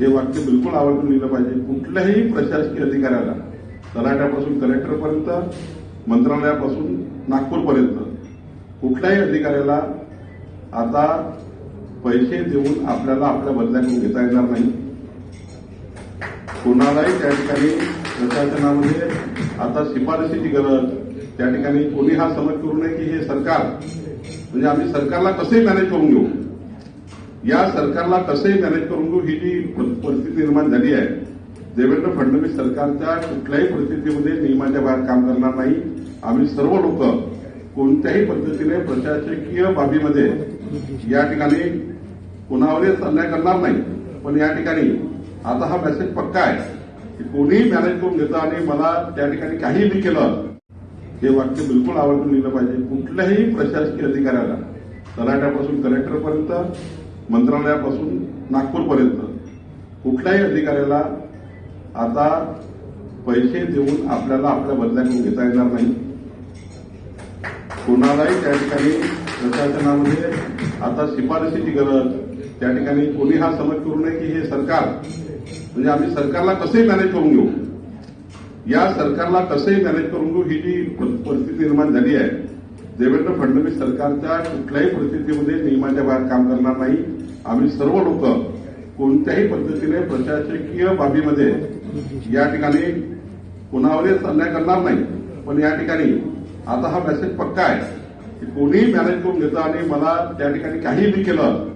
हे वाक्य बिलकुल आवर्जून लिहिलं पाहिजे. कुठल्याही प्रशासकीय अधिकाऱ्याला तलाट्यापासून कलेक्टरपर्यंत मंत्रालयापासून नागपूरपर्यंत कुठल्याही अधिकाऱ्याला आता पैसे देऊन आपल्याला आपल्या बदल्याकडून घेता येणार नाही. कोणालाही त्या ठिकाणी प्रशासनामध्ये आता शिफारशीची गरज त्या ठिकाणी कोणी हा समज करू नये की हे सरकार म्हणजे आम्ही सरकारला कसे मॅनेज करून घेऊ? या सरकारला कसंही मॅनेज करून घेऊ ही जी परिस्थिती निर्माण झाली आहे देवेंद्र फडणवीस सरकारच्या कुठल्याही परिस्थितीमध्ये नियमाच्या बाहेर काम करणार नाही. आम्ही सर्व लोक कोणत्याही पद्धतीने प्रशासकीय बाबीमध्ये या ठिकाणी कोणावरच अन्याय करणार नाही. पण या ठिकाणी आता हा मेसेज पक्का आहे की कोणीही मॅनेज करून घेतं आणि मला त्या ठिकाणी काहीही केलं हे वाक्य बिलकुल आवडून लिहिलं पाहिजे. कुठल्याही प्रशासकीय अधिकाऱ्याला तलाट्यापासून कलेक्टरपर्यंत मंत्रालयापासून नागपूरपर्यंत. कुठल्याही अधिकाऱ्याला आता पैसे देऊन आपल्याला आपल्या बदल्याकडून घेता येणार नाही. कोणालाही त्या ठिकाणी प्रशासनामध्ये आता शिफारशीची गरज त्या ठिकाणी कोणी हा समज करू नये की हे सरकार म्हणजे आम्ही सरकारला कसंही मॅनेज करून घेऊ. या सरकारला कसंही मॅनेज करून घेऊ ही जी परिस्थिती निर्माण झाली आहे देवेंद्र फडणवीस सरकारच्या कुठल्याही परिस्थितीमध्ये नियमाच्या बाहेर काम करणार नाही. आम्ही सर्व लोक कोणत्याही पद्धतीने प्रशासकीय बाबीमध्ये या ठिकाणी कोणावरच अन्याय करणार नाही. पण या ठिकाणी आता हा मेसेज पक्का आहे की कोणीही मॅनेज करून घेतं आणि मला त्या ठिकाणी काहीही केलं